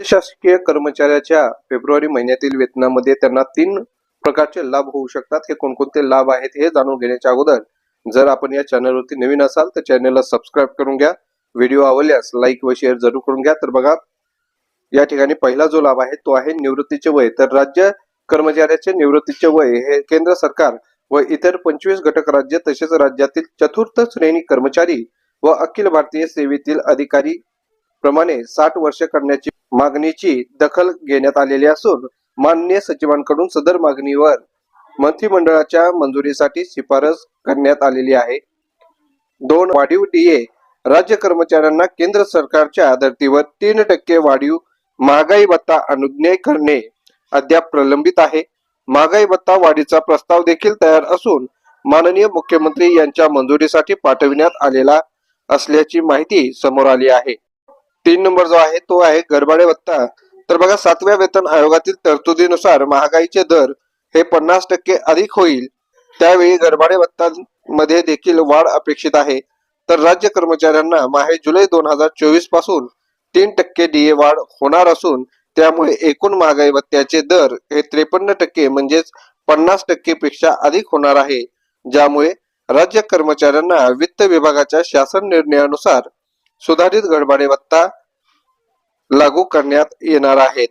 शासकीय कर्मचाऱ्याच्या फेब्रुवारी महिन्यातील वेतनामध्ये त्यांना तीन प्रकारचे लाभ होऊ शकतात. हे कोणकोणते लाभ आहेत हे जाणून घेण्याच्या अगोदर जर आपण या चॅनलवरती नवीन असाल तर चॅनलला सबस्क्राईब करून घ्या. व्हिडिओ आवडल्यास लाईक व शेअर जरूर करून घ्या. तर बघा या ठिकाणी पहिला जो लाभ आहे तो आहे निवृत्तीचे वय. तर राज्य कर्मचाऱ्याचे निवृत्तीचे वय हे केंद्र सरकार व इतर पंचवीस घटक राज्य तसेच राज्यातील चतुर्थ श्रेणी कर्मचारी व अखिल भारतीय सेवेतील अधिकारी प्रमाणे साठ वर्ष करण्याची मागणीची दखल घेण्यात आलेली असून माननीय सचिवांकडून सदर मागणीवर मंत्रिमंडळाच्या मंजुरीसाठी शिफारस करण्यात आलेली आहे. दोन वाढीव डीए राज्य कर्मचाऱ्यांना केंद्र सरकारच्या धर्तीवर तीन टक्के वाढीव महागाई भत्ता अनुज्ञेय करणे अद्याप प्रलंबित आहे. महागाई भत्ता वाढीचा प्रस्ताव देखील तयार असून माननीय मुख्यमंत्री यांच्या मंजुरीसाठी पाठविण्यात आलेला असल्याची माहिती समोर आली आहे. तीन नंबर जो आहे तो आहे गरबाडे भत्ता तर बघा सातव्या वेतन आयोगातील तरतुदीनुसार महागाईचे दर हे पन्नास टक्के अधिक होईल. त्यावेळी गरबाडे भत्तांमध्ये देखील वाढ अपेक्षित आहे. तर राज्य कर्मचाऱ्यांना माहे जुलै दोन हजार चोवीसपासून तीन टक्के डीए वाढ होणार असून त्यामुळे एकूण महागाई भत्त्याचे दर हे त्रेपन्न टक्के म्हणजेच पन्नास टक्के पेक्षा अधिक होणार आहे. ज्यामुळे राज्य कर्मचाऱ्यांना वित्त विभागाच्या शासन निर्णयानुसार सुधारित गडबडेवत्ता लागू करण्यात येणार आहेत.